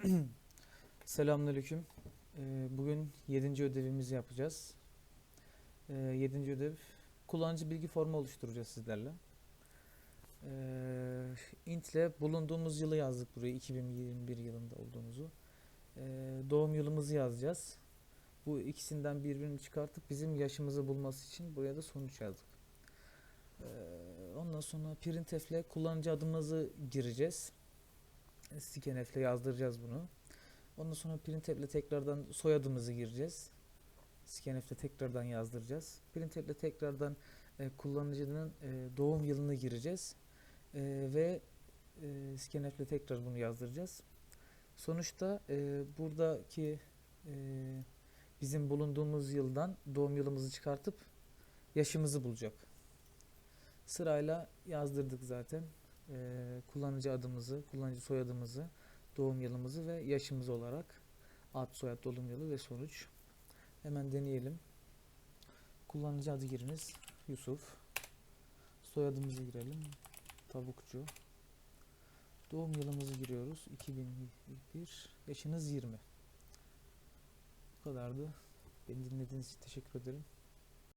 Selamünaleyküm. Ee, Bugün 7. ödevimizi yapacağız. 7. ödev kullanıcı bilgi formu oluşturacağız sizlerle. Ee, int ile bulunduğumuz yılı yazdık buraya 2021 yılında olduğumuzu. Ee, Doğum yılımızı yazacağız. Bu ikisinden birbirini çıkartıp bizim yaşımızı bulması için buraya da sonuç yazdık. Ee, Ondan sonra printf ile kullanıcı adımızı gireceğiz. Scanf ile yazdıracağız bunu. Ondan sonra printf ile tekrardan soyadımızı gireceğiz. Scanf ile tekrardan yazdıracağız. Printf ile tekrardan e, kullanıcının e, doğum yılını gireceğiz. E, ve e, scanf ile tekrar bunu yazdıracağız. Sonuçta e, buradaki e, bizim bulunduğumuz yıldan doğum yılımızı çıkartıp yaşımızı bulacak. Sırayla yazdırdık zaten. E, kullanıcı adımızı, kullanıcı soyadımızı, doğum yılımızı ve yaşımız olarak ad, soyad, doğum yılı ve sonuç. Hemen deneyelim. Kullanıcı adı giriniz. Yusuf. Soyadımızı girelim. Tavukçu. Doğum yılımızı giriyoruz. 2001. Yaşınız 20. Bu kadardı. Beni dinlediğiniz için teşekkür ederim.